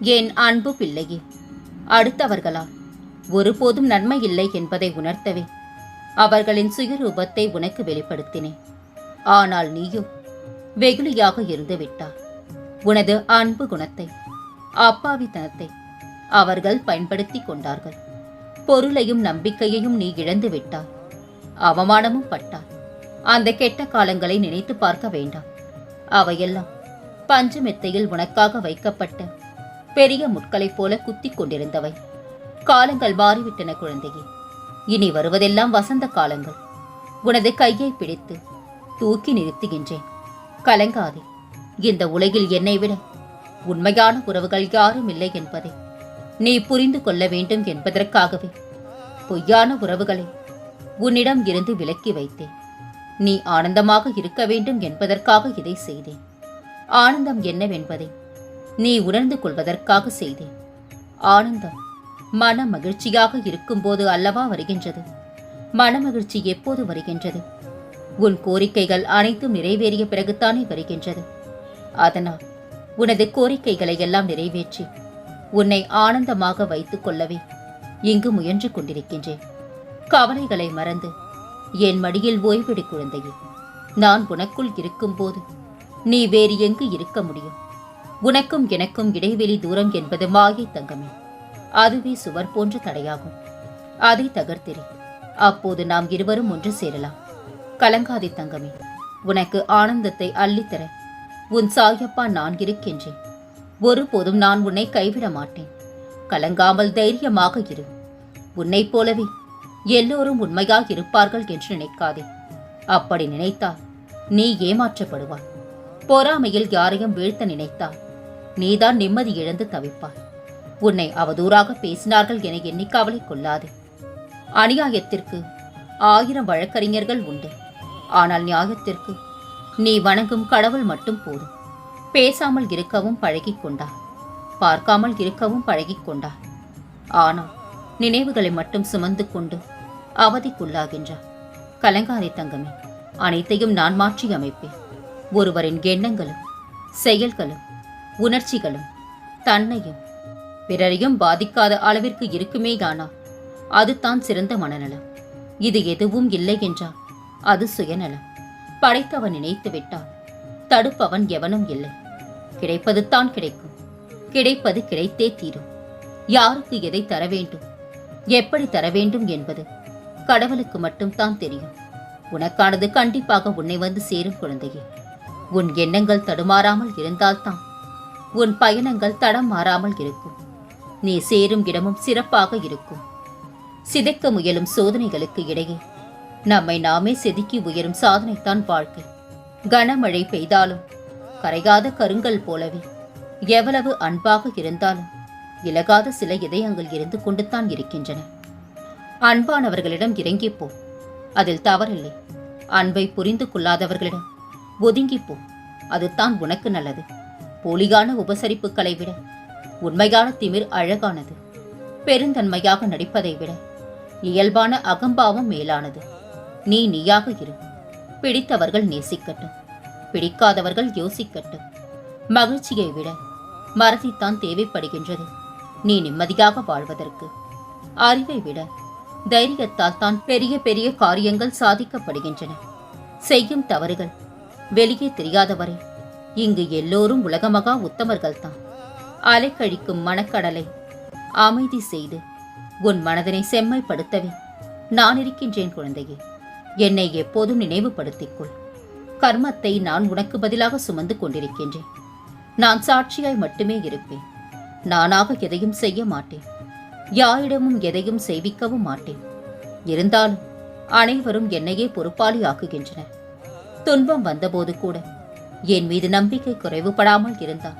என் அன்பு பிள்ளையே? அடுத்தவர்களால் ஒருபோதும் நன்மை இல்லை என்பதை உணர்த்தவே அவர்களின் சுயரூபத்தை உனக்கு வெளிப்படுத்தினேன். ஆனால் நீயோ வெகுளியாக இருந்துவிட்டார் உனது அன்பு குணத்தை அப்பாவித்தனத்தை அவர்கள் பயன்படுத்திக் கொண்டார்கள். பொருளையும் நம்பிக்கையையும் நீ இழந்து விட்டாய். அவமானமும் பட்டார் அந்த கெட்ட காலங்களை நினைத்து பார்க்க வேண்டாம். அவையெல்லாம் பஞ்சு மெத்தையில் உனக்காக வைக்கப்பட்ட பெரிய முட்களைப் போல குத்திக் கொண்டிருந்தவை. காலங்கள் மாறிவிட்டன குழந்தையே. இனி வருவதெல்லாம் வசந்த காலங்கள். உனது கையை பிடித்து தூக்கி நிறுத்துகின்றேன். கலங்காதே. இந்த உலகில் என்னை விட உண்மையான உறவுகள் யாரும் இல்லை என்பதை நீ புரிந்து கொள்ள வேண்டும் என்பதற்காகவே பொய்யான உறவுகளை உன்னிடம் இருந்து விலக்கி வைத்தேன். நீ ஆனந்தமாக இருக்க வேண்டும் என்பதற்காக இதை செய்தேன். ஆனந்தம் என்னவென்பதை நீ உணர்ந்து கொள்வதற்காக செய்தேன். ஆனந்தம் மன மகிழ்ச்சியாக இருக்கும்போது அல்லவா வருகின்றது? மனமகிழ்ச்சி எப்போது வருகின்றது? உன் கோரிக்கைகள் அனைத்தும் நிறைவேறிய பிறகுத்தானே வருகின்றது. அதனால் உனது கோரிக்கைகளை எல்லாம் நிறைவேற்றி உன்னை ஆனந்தமாக வைத்துக் கொள்ளவே இங்கு முயன்று கொண்டிருக்கின்றேன். கவலைகளை மறந்து என் மடியில் ஓய்வெடு குழந்தையே. நான் உனக்குள் இருக்கும்போது நீ வேறு எங்கு இருக்க முடியும்? உனக்கும் எனக்கும் இடைவெளி தூரம் என்பது மாயை தங்கமே. அதுவே சுவர் போன்ற தடையாகும். அதை தகர்த்திரு. அப்போது நாம் இருவரும் ஒன்று சேரலாம். கலங்காதே தங்கமே. உனக்கு ஆனந்தத்தை அள்ளித்தர. உன் சாயப்பா நான் இருக்கின்றேன். ஒருபோதும் நான் உன்னை கைவிட மாட்டேன். கலங்காமல் தைரியமாக இரு. உன்னைப் போலவே எல்லோரும் உண்மையாக இருப்பார்கள் என்று நினைக்காதே. அப்படி நினைத்தால் நீ ஏமாற்றப்படுவாய். பொறாமையில் யாரையும் வீழ்த்த நினைத்தால் நீதான் நிம்மதி இழந்து தவிப்பாய். உன்னை அவதூறாக பேசினார்கள் என எண்ணி கவலை கொள்ளாதே. அநியாயத்திற்கு ஆயிரம் வழக்கறிஞர்கள் உண்டு. ஆனால் நியாயத்திற்கு நீ வணங்கும் கடவுள் மட்டும் போதும். பேசாமல் இருக்கவும் பழகி கொண்டார் பார்க்காமல் இருக்கவும் பழகி கொண்டார் ஆனால் நினைவுகளை மட்டும் சுமந்து கொண்டு அவதிக்குள்ளாகின்றார் கலங்காதே தங்கமே. அனைத்தையும் நான் மாற்றி அமைப்பேன் ஒருவரின் எண்ணங்களும் செயல்களும் உணர்ச்சிகளும் தன்னையும் பிறரையும் பாதிக்காத அளவிற்கு இருக்குமேயானால் அதுதான் சிறந்த மனநலம். இது எதுவும் இல்லை என்றால் அது சுயநலம். படைத்தவன் நினைத்து விட்டால் தடுப்பவன் எவனும் இல்லை. கிடைப்பது தான் கிடைக்கும். கிடைப்பது கிடைத்தே தீரும். யாருக்கு எதை தர வேண்டும்? எப்படி தர வேண்டும் என்பது கடவுளுக்கு மட்டும் தான் தெரியும். உனக்கானது கண்டிப்பாக உன்னை வந்து சேரும் குழந்தையே. உன் எண்ணங்கள் தடுமாறாமல் இருந்தால்தான் உன் பயணங்கள் தடம் மாறாமல் இருக்கும். நீ சேரும் இடமும் சிறப்பாக இருக்கும். சிதைக்க முயலும் சோதனைகளுக்கு இடையே நம்மை நாமே செதுக்கி உயரும் சாதனைத்தான் வாழ்க்கை. கனமழை பெய்தாலும் கரையாத கருங்கல் போலவே எவ்வளவு அன்பாக இருந்தாலும் இலகாத சில இதயங்கள் இருந்து கொண்டுதான் இருக்கின்றன. அன்பானவர்களிடம் இறங்கிப் போ அதில் தவறில்லை. அன்பை புரிந்து கொள்ளாதவர்களிடம் ஒதுங்கிப் போ அதுதான் உனக்கு நல்லது. போலியான உபசரிப்புகளை விட உண்மையான திமிர் அழகானது. பெருந்தன்மையாக நடிப்பதை விட இயல்பான அகம்பாவம் மேலானது. நீ நீயாக இரு. பிடித்தவர்கள் நேசிக்கட்டும். பிடிக்காதவர்கள் யோசிக்கட்டும். மகிழ்ச்சியை விட மறதித்தான் தேவைப்படுகின்றது. நீ நிம்மதியாக வாழ்வதற்கு. அறிவை விட தைரியத்தால் தான் பெரிய பெரிய காரியங்கள் சாதிக்கப்படுகின்றன. செய்யும் தவறுகள் வெளியே தெரியாதவரை இங்கு எல்லோரும் உலகமகா உத்தமர்கள்தான். அலைக்கழிக்கும் மனக்கடலை அமைதி செய்து உன் மனதனை செம்மைப்படுத்தவே நான் இருக்கின்றேன் குழந்தையே என்னை எப்போதும் நினைவுபடுத்திக் கொள் கர்மத்தை நான் உனக்கு பதிலாக சுமந்து கொண்டிருக்கின்றேன். நான் சாட்சியாய் மட்டுமே இருப்பேன். நானாக எதையும் செய்ய மாட்டேன். யாரிடமும் எதையும் செய்விக்கவும் மாட்டேன். இருந்தாலும் அனைவரும் என்னையே பொறுப்பாளி ஆக்குகின்றனர் துன்பம் வந்தபோது கூட என் மீது நம்பிக்கை குறைவுபடாமல் இருந்தால்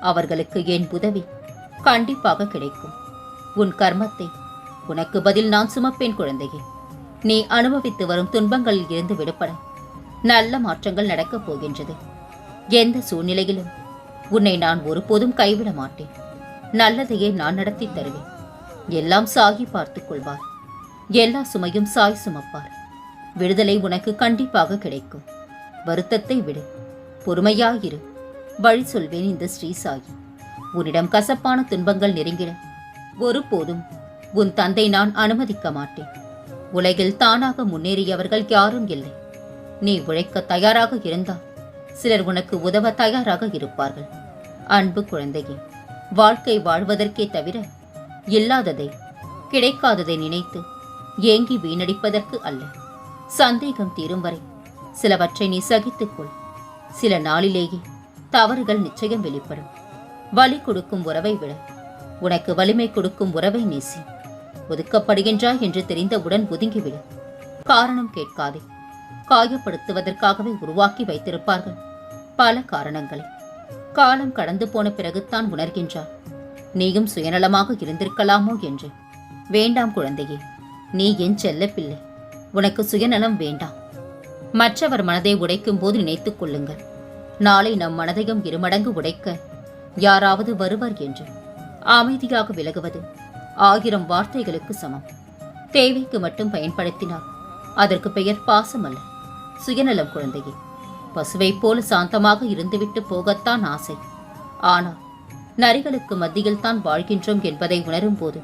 அவர்களுக்கு என் உதவி கண்டிப்பாக கிடைக்கும். உன் கர்மத்தை உனக்கு பதில் நான் சுமப்பேன் குழந்தையே. நீ அனுபவித்து வரும் துன்பங்களில் இருந்து விடுபட. நல்ல மாற்றங்கள் நடக்கப் போகின்றது. எந்த சூழ்நிலையிலும் உன்னை நான் ஒருபோதும் கைவிட மாட்டேன். நல்லதையே நான் நடத்தி தருவேன். எல்லாம் சாகி பார்த்துக் கொள்வார். எல்லா சுமையும் சாய் சுமப்பார். விடுதலை உனக்கு கண்டிப்பாக கிடைக்கும். வருத்தத்தை விடு. பொறுமையாயிரு. வழி சொல்வேன் இந்த ஸ்ரீசாயி உன்னிடம் கசப்பான துன்பங்கள் நெருங்கிட ஒருபோதும் உன் தந்தை நான் அனுமதிக்க மாட்டேன். உலகில் தானாக முன்னேறியவர்கள் யாரும் இல்லை. நீ உழைக்க தயாராக இருந்தால் சிலர் உனக்கு உதவ தயாராக இருப்பார்கள். அன்பு குழந்தையே வாழ்க்கை வாழ்வதற்கே தவிர இல்லாததை கிடைக்காததை நினைத்து ஏங்கி வீணடிப்பதற்கு அல்ல. சந்தேகம் தீரும் வரை சிலவற்றை நீ சகித்துக்கொள். சில நாளிலேயே தவறுகள் நிச்சயம் வெளிப்படும். வலி கொடுக்கும் உறவை விட உனக்கு வலிமை கொடுக்கும் உறவை நேசி. ஒதுக்கப்படுகின்றாய் என்று தெரிந்தவுடன் ஒதுங்கிவிடு. காரணம் கேட்காதே. காயப்படுத்துவதற்காகவே உருவாக்கி வைத்திருப்பார்கள். பல காரணங்களை. காலம் கடந்து போன பிறகுதான் உணர்கின்றார் நீயும் சுயநலமாக இருந்திருக்கலாமோ என்று. வேண்டாம் குழந்தையே நீ என் செல்ல பிள்ளை உனக்கு சுயநலம் வேண்டாம். மற்றவர் மனதை உடைக்கும் போது நினைத்துக் கொள்ளுங்கள். நாளை நம் மனதையும் இருமடங்கு உடைக்க யாராவது வருவர் என்று. அமைதியாக விலகுவது ஆயிரம் வார்த்தைகளுக்கு சமம். தேவைக்கு மட்டும் பயன்படுத்தினால் அதற்கு பெயர் பாசம் அல்ல சுயநலம் குழந்தையே. பசுவைப் போல சாந்தமாக இருந்துவிட்டு போகத்தான் ஆசை. ஆனால் நரிகளுக்கு மத்தியில் தான் வாழ்கின்றோம் என்பதை உணரும்போது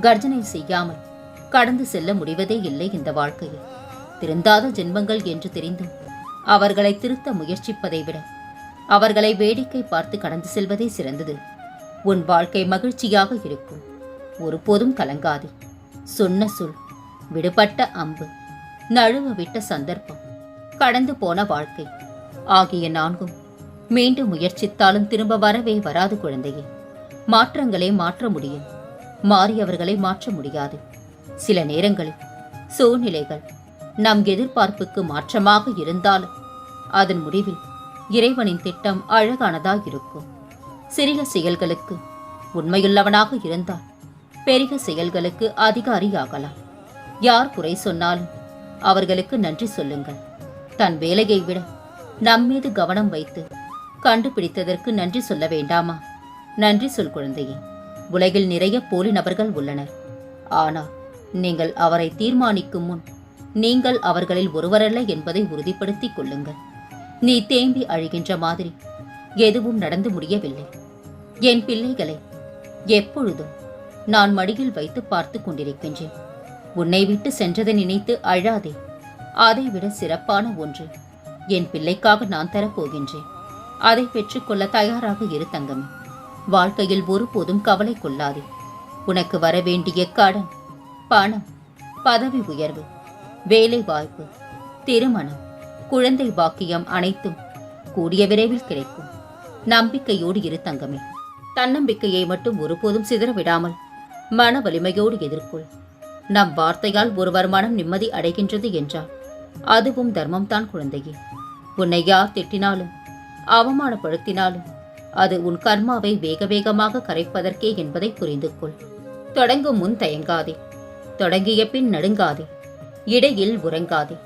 கர்ஜனை செய்யாமல் கடந்து செல்ல முடிவதே இல்லை இந்த வாழ்க்கையில். திருந்தாத ஜென்மங்கள் என்று தெரிந்தும் அவர்களை திருத்த முயற்சிப்பதை விட அவர்களை வேடிக்கை பார்த்து கடந்து செல்வதே சிறந்தது. உன் வாழ்க்கை மகிழ்ச்சியாக இருக்கும். ஒருபோதும் கலங்காதே. சொன்ன சொல் விடுபட்ட அம்பு நழுவ விட்ட சந்தர்ப்பம் கடந்து போன வாழ்க்கை ஆகிய நான்கும் மீண்டும் முயற்சித்தாலும் திரும்ப வரவே வராது குழந்தையே. மாற்றங்களை மாற்ற முடியும். மாறியவர்களை மாற்ற முடியாது. சில நேரங்களில் சூழ்நிலைகள் நம் எதிர்பார்ப்புக்கு மாற்றமாக இருந்தாலும் அதன் முடிவில் இறைவனின் திட்டம் அழகானதாக இருக்கும் சிறிய செயல்களுக்கு உண்மையுள்ளவனாக இருந்தால் பெரிய செயல்களுக்கு அதிகாரியாகலாம். யார் குறை சொன்னாலும் அவர்களுக்கு நன்றி சொல்லுங்கள். தன் வேலையை விட நம்மீது கவனம் வைத்து கண்டுபிடித்ததற்கு நன்றி சொல்ல வேண்டாமா? நன்றி சொல் குழந்தையே உலகில் நிறைய போலி நபர்கள் உள்ளனர். ஆனால் நீங்கள் அவரை தீர்மானிக்கும் முன் நீங்கள் அவர்களில் ஒருவரல்ல என்பதை உறுதிப்படுத்திக் கொள்ளுங்கள். நீ தேம்பி அழுகின்ற மாதிரி எதுவும் நடந்து முடியவில்லை. என் பிள்ளைகளை எப்பொழுதும் நான் மடியில் வைத்து பார்த்து கொண்டிருக்கின்றேன். உன்னை விட்டு சென்றதை நினைத்து அழாதே. அதைவிட சிறப்பான ஒன்று என் பிள்ளைக்காக நான் தரப்போகின்றேன். அதை பெற்றுக்கொள்ள தயாராக இரு தங்கமே. வாழ்க்கையில் ஒருபோதும் கவலை கொள்ளாதே. உனக்கு வர வேண்டிய கடன் பணம் பதவி உயர்வு வேலை வாய்ப்பு திருமணம் குழந்தை பாக்கியம் அனைத்தும் கூடிய விரைவில் கிடைக்கும். நம்பிக்கையோடு இரு தங்கமே. தன்னம்பிக்கையை மட்டும் ஒருபோதும் சிதற விடாமல் மன வலிமையோடு எதிர்கொள். நம் வார்த்தையால் ஒருவர் மனம் நிம்மதி அடைகின்றது என்றால் அதுவும் தர்மம்தான் குழந்தையே. உன்னை யார் திட்டினாலும் அவமானப்படுத்தினாலும் அது உன் கர்மாவை வேக வேகமாக கரைப்பதற்கே என்பதை புரிந்து கொள் தொடங்கும் முன் தயங்காதே. தொடங்கிய பின் நடுங்காதே. இடையில் உறங்காதே.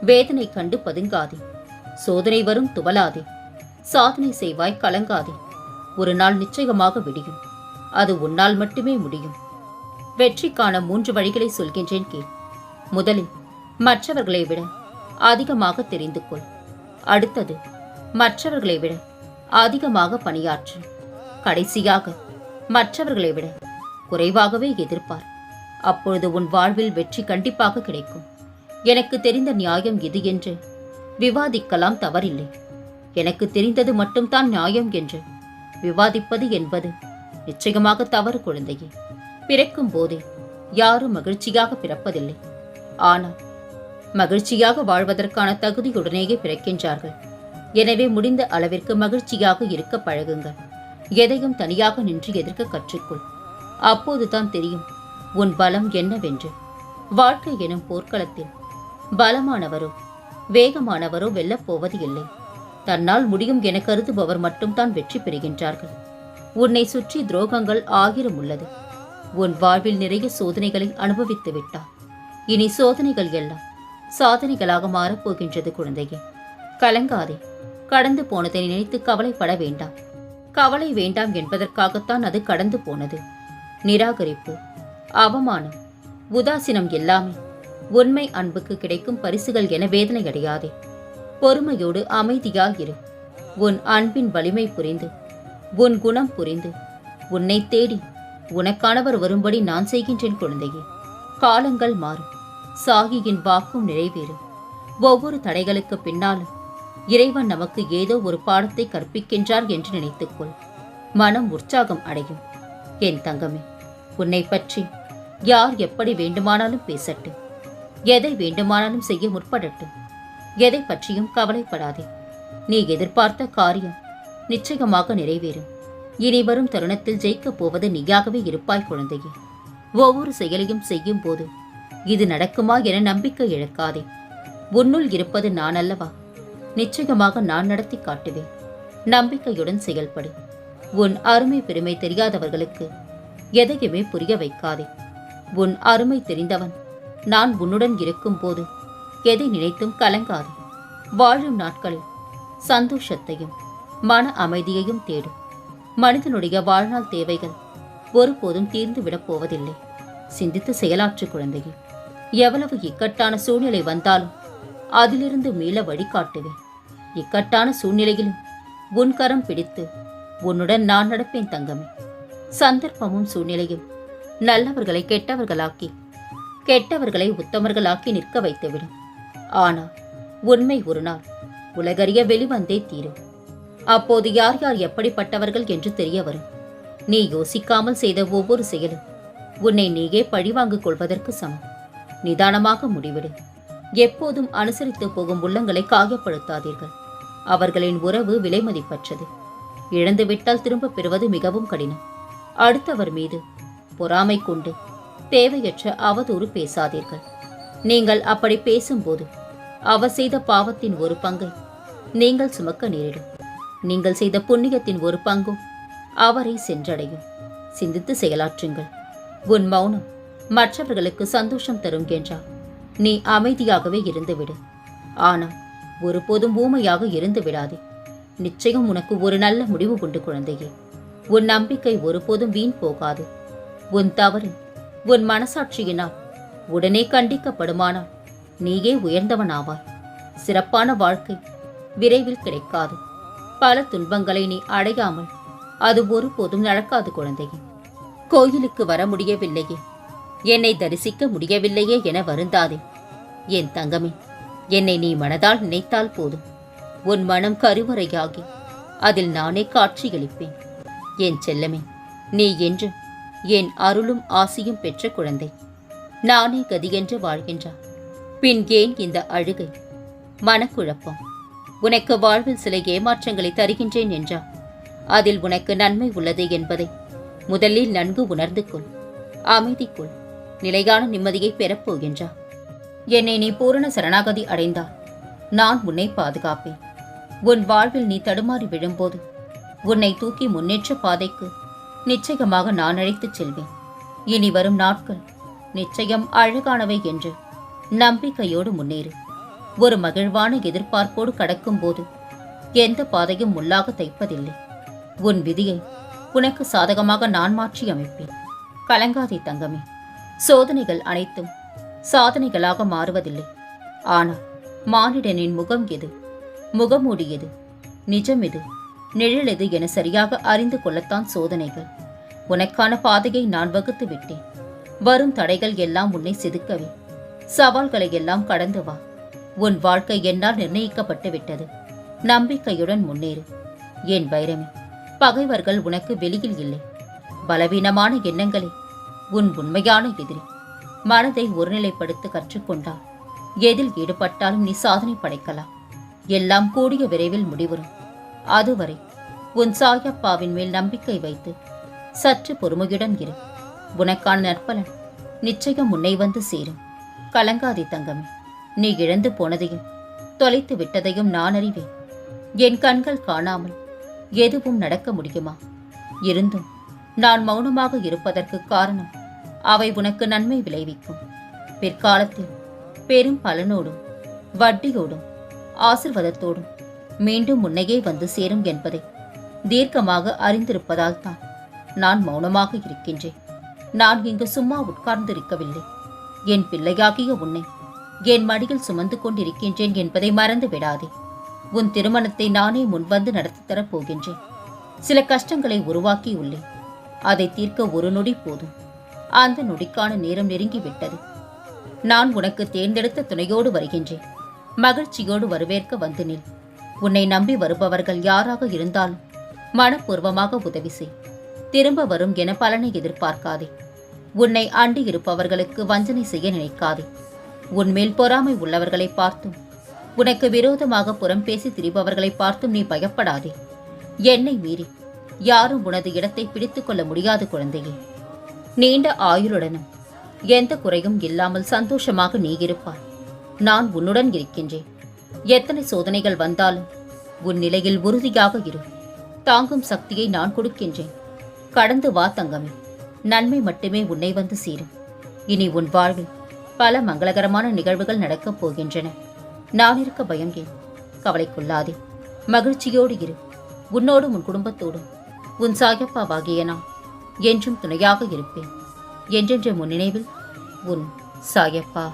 வேதனை கண்டு பதுங்காதே. சோதனை வரும் துவலாதே சாதனை செய்வாய் கலங்காதே. ஒரு நாள் நிச்சயமாக விடியும். அது உன்னால் மட்டுமே முடியும். வெற்றிக்கான மூன்று வழிகளை சொல்கின்றேன் கேள். முதலில் மற்றவர்களை விட அதிகமாக தெரிந்து கொள். அடுத்தது மற்றவர்களை விட அதிகமாக பணியாற்று. கடைசியாக மற்றவர்களை விட குறைவாகவே எதிர்பார். அப்பொழுது உன் வாழ்வில் வெற்றி கண்டிப்பாக கிடைக்கும். எனக்கு தெரிந்த நியாயம் இது என்று? விவாதிக்கலாம் தவறில்லை. எனக்கு தெரிந்தது மட்டும்தான் நியாயம் என்று. விவாதிப்பது என்பது நிச்சயமாக தவறு குழந்தையே. பிறக்கும் போதே யாரும் மகிழ்ச்சியாக பிறப்பதில்லை. ஆனால் மகிழ்ச்சியாக வாழ்வதற்கான தகுதியுடனேயே பிறக்கின்றார்கள். எனவே முடிந்த அளவிற்கு மகிழ்ச்சியாக இருக்க பழகுங்கள். எதையும் தனியாக நின்று எதிர்க்க கற்றுக்கொள். அப்போதுதான் தெரியும் உன் பலம் என்னவென்று? வாழ்க்கை எனும் போர்க்களத்தில் பலமானவரோ வேகமானவரோ வெல்லப்போவது இல்லை தன்னால் முடியும் என கருதுபவர் மட்டும்தான் வெற்றி பெறுகின்றார்கள். உன்னை சுற்றி துரோகங்கள் ஆயிரம் உள்ளது. உன் வாழ்வில் நிறைய சோதனைகளை அனுபவித்து விட்டார் இனி சோதனைகள் எல்லாம் சாதனைகளாக மாறப்போகின்றது குழந்தையே. கலங்காதே. கடந்து போனதை நினைத்து கவலைப்பட வேண்டாம். கவலை வேண்டாம் என்பதற்காகத்தான் அது கடந்து போனது. நிராகரிப்பு அவமானம் உதாசீனம் எல்லாமே உண்மை அன்புக்கு கிடைக்கும் பரிசுகள் என வேதனை அடையாதே பொறுமையோடு அமைதியாயிரு. உன் அன்பின் வலிமை புரிந்து உன் குணம் புரிந்து உன்னை தேடி உனக்கானவர் வரும்படி நான் செய்கின்றேன் குழந்தையே. காலங்கள் மாறும் சாகியின் வாக்கும் நிறைவேறும். ஒவ்வொரு தடைகளுக்கு பின்னாலும் இறைவன் நமக்கு ஏதோ ஒரு பாடத்தை கற்பிக்கின்றார் என்று நினைத்துக்கொள். மனம் உற்சாகம் அடையும். என் தங்கமே உன்னை பற்றி யார் எப்படி வேண்டுமானாலும் பேசட்டும். எதை வேண்டுமானாலும் செய்ய முற்படட்டும். எதை பற்றியும் கவலைப்படாதே. நீ எதிர்பார்த்த காரியம் நிச்சயமாக நிறைவேறும். இனி வரும் தருணத்தில் ஜெயிக்கப் போவது நீயாகவே இருப்பாய் குழந்தையே. ஒவ்வொரு செயலையும் செய்யும் போது இது நடக்குமா என நம்பிக்கை இழக்காதே. உன்னுள் இருப்பது நான் அல்லவா? நிச்சயமாக நான் நடத்தி காட்டுவேன். நம்பிக்கையுடன் செயல்படு. உன் அருமை பெருமை தெரியாதவர்களுக்கு எதையுமே புரிய வைக்காதே. உன் அருமை தெரிந்தவன். நான் உன்னுடன் இருக்கும்போது எதை நினைத்தும் கலங்காது. வாழும் நாட்களில் சந்தோஷத்தையும் மன அமைதியையும் தேடும் மனிதனுடைய வாழ்நாள் தேவைகள் ஒருபோதும் தீர்ந்துவிடப் போவதில்லை. சிந்தித்து செயலாற்று குழந்தையே எவ்வளவு இக்கட்டான சூழ்நிலை வந்தாலும் அதிலிருந்து மீள வழிகாட்டுவேன். இக்கட்டான சூழ்நிலையிலும் உன் கரம் பிடித்து உன்னுடன் நான் நடப்பேன் தங்கமே. சந்தர்ப்பமும் சூழ்நிலையும் நல்லவர்களை கெட்டவர்களாக்கி கெட்டவர்களை உத்தமர்களாக்கி நிற்க வைத்துவிடும் ஆனால் உண்மை ஒரு நாள் உலகறிய வெளிவந்தே தீரும். அப்போது யார் யார் எப்படிப்பட்டவர்கள் என்று தெரிய வரும். நீ யோசிக்காமல் செய்த ஒவ்வொரு செயலும் உன்னை நீயே பழிவாங்கிக் கொள்வதற்கு சமம். நிதானமாக முடிவிடு. எப்போதும் அனுசரித்து போகும் உள்ளங்களை காயப்படுத்தாதீர்கள். அவர்களின் உறவு விலைமதிப்பற்றது. இழந்துவிட்டால் திரும்பப் பெறுவது மிகவும் கடினம். அடுத்தவர் மீது பொறாமை கொண்டு தேவையற்ற அவதூறு பேசாதீர்கள். நீங்கள் அப்படி பேசும்போது அவர் செய்த பாவத்தின் ஒரு பங்கை நீங்கள் சுமக்க நேரிடும். நீங்கள் செய்த புண்ணியத்தின் ஒரு பங்கும் அவரை சென்றடையும். சிந்தித்து செயலாற்றுங்கள். உன் மௌனம் மற்றவர்களுக்கு சந்தோஷம் தரும் என்றால் நீ அமைதியாகவே இருந்துவிடு. ஆனால் ஒருபோதும் ஊமையாக இருந்து விடாதே நிச்சயம் உனக்கு ஒரு நல்ல முடிவு உண்டு குழந்தையே. உன் நம்பிக்கை ஒருபோதும் வீண் போகாது. உன் தவறு உன் மனசாட்சியினால் உடனே கண்டிக்கப்படுமானால் நீயே உயர்ந்தவனாவாய். சிறப்பான வாழ்க்கை விரைவில் கிடைக்காது. பல துன்பங்களை நீ அடையாமல் அது ஒருபோதும் நடக்காது குழந்தையே. கோயிலுக்கு வர முடியவில்லையே. என்னை தரிசிக்க முடியவில்லையே என வருந்தாதே. என் தங்கமே என்னை நீ மனதால் நினைத்தால் போதும். உன் மனம் கருவறையாகி அதில் நானே காட்சியளிப்பேன். என் செல்லமே நீ என்று என் அருளும் ஆசியும் பெற்ற குழந்தை. நானே கதியென்று வாழ்கின்றான் பின் ஏன் இந்த அழுகை? மனக்குழப்பம். உனக்கு வாழ்வில் சில ஏமாற்றங்களை தருகின்றேன் என்றால் அதில் உனக்கு நன்மை உள்ளது என்பதை முதலில் நன்கு உணர்ந்து கொள். அமைதிக்குள் நிலையான நிம்மதியை பெறப்போகின்றா என்னை நீ பூரண சரணாகதி அடைந்தால் நான் உன்னை பாதுகாப்பேன். உன் வாழ்வில் நீ தடுமாறி விழும்போது உன்னை தூக்கி முன்னேற்ற பாதைக்கு நிச்சயமாக நான் அழைத்துச் செல்வேன். இனி வரும் நாட்கள் நிச்சயம் அழகானவை என்று நம்பிக்கையோடு முன்னேறு. ஒரு மகிழ்வான எதிர்பார்ப்போடு கடக்கும்போது எந்த பாதையும் முள்ளாக தைப்பதில்லை. உன் விதியை உனக்கு சாதகமாக நான் மாற்றி அமைப்பேன். கலங்காதே தங்கமே. சோதனைகள் அனைத்தும் சாதனைகளாக மாறுவதில்லை. ஆனால் மானிடனின் முகம் எது? முகமூடி எது? நிஜம் எது? நிழல் எது என சரியாக அறிந்து கொள்ளத்தான் சோதனைகள். உனக்கான பாதையை நான் வகுத்து விட்டேன். வரும் தடைகள் எல்லாம் உன்னை செதுக்கவே. சவால்களை எல்லாம் கடந்து வா. உன் வாழ்க்கை என்னால் நிர்ணயிக்கப்பட்டு விட்டது. நம்பிக்கையுடன் முன்னேறு. என் வைரமே பகைவர்கள் உனக்கு வெளியில் இல்லை. பலவீனமான எண்ணங்களே உன் உண்மையான எதிரி. மனதை ஒருநிலைப்படுத்த கற்றுக்கொண்டால் எதில் ஈடுபட்டாலும் நீ சாதனை படைக்கலாம். எல்லாம் கூடிய விரைவில் முடிவரும் அதுவரை உன் சாயப்பாவின் மேல் நம்பிக்கை வைத்து சற்று பொறுமையுடன் இரு. உனக்கான நற்பலன் நிச்சயம் முன்னை வந்து சேரும். கலங்காதே தங்கமே. நீ இழந்து போனதையும் தொலைத்து விட்டதையும் நான் அறிவேன். என் கண்கள் காணாமல் எதுவும் நடக்க முடியுமா? இருந்தும் நான் மௌனமாக இருப்பதற்கு காரணம் அவை உனக்கு நன்மை விளைவிக்கும். பிற்காலத்தில் பெரும் பலனோடும் வட்டியோடும் ஆசிர்வாதத்தோடும் மீண்டும் முன்னையே வந்து சேரும் என்பதை தீர்க்கமாக அறிந்திருப்பதால் தான் நான் மௌனமாக இருக்கின்றேன். நான் இங்கு சும்மா உட்கார்ந்திருக்கவில்லை. என் பிள்ளையாகிய உன்னை என் மடியில் சுமந்து கொண்டிருக்கின்றேன் என்பதை மறந்து விடாதே உன் திருமணத்தை நானே முன்வந்து நடத்தி தரப் போகின்றேன். சில கஷ்டங்களை உருவாக்கியுள்ளேன். அதை தீர்க்க ஒரு நொடி போதும். அந்த நொடிக்கான நேரம் நெருங்கிவிட்டது. நான் உனக்கு தேர்ந்தெடுத்த துணையோடு வருகின்றேன். மகிழ்ச்சியோடு வரவேற்க வந்து நில். உன்னை நம்பி வருபவர்கள் யாராக இருந்தாலும் மனப்பூர்வமாக உதவி செய். திரும்ப வரும் என பலனை எதிர்பார்க்காதே. உன்னை அண்டி இருப்பவர்களுக்கு வஞ்சனை செய்ய நினைக்காதே. உன்மேல் பொறாமை உள்ளவர்களை பார்த்தும் உனக்கு விரோதமாக புறம் பேசி திரிபவர்களை பார்த்தும் நீ பயப்படாதே. என்னை மீறி யாரும் உனது இடத்தை பிடித்துக் கொள்ள முடியாது குழந்தையே. நீண்ட ஆயுளுடனும் எந்த குறையும் இல்லாமல் சந்தோஷமாக நீ இருப்பாய். நான் உன்னுடன் இருக்கின்றேன். எத்தனை சோதனைகள் வந்தாலும் உன் நிலையில் உறுதியாக இரு. தாங்கும் சக்தியை நான் கொடுக்கின்றேன். கடந்து வா தங்கமே. நன்மை மட்டுமே உன்னை வந்து சேரும். இனி உன் வாழ்வில் பல மங்களகரமான நிகழ்வுகள் நடக்கப் போகின்றன. நான் இருக்க பயம் ஏன்? கவலைக்குள்ளாதே மகிழ்ச்சியோடு இரு. உன்னோடும் உன் குடும்பத்தோடும். உன் சாயப்பாவாகிய நான் என்றும் துணையாக இருப்பேன். என்றென்ற முன் நினைவில் உன் சாயப்பா.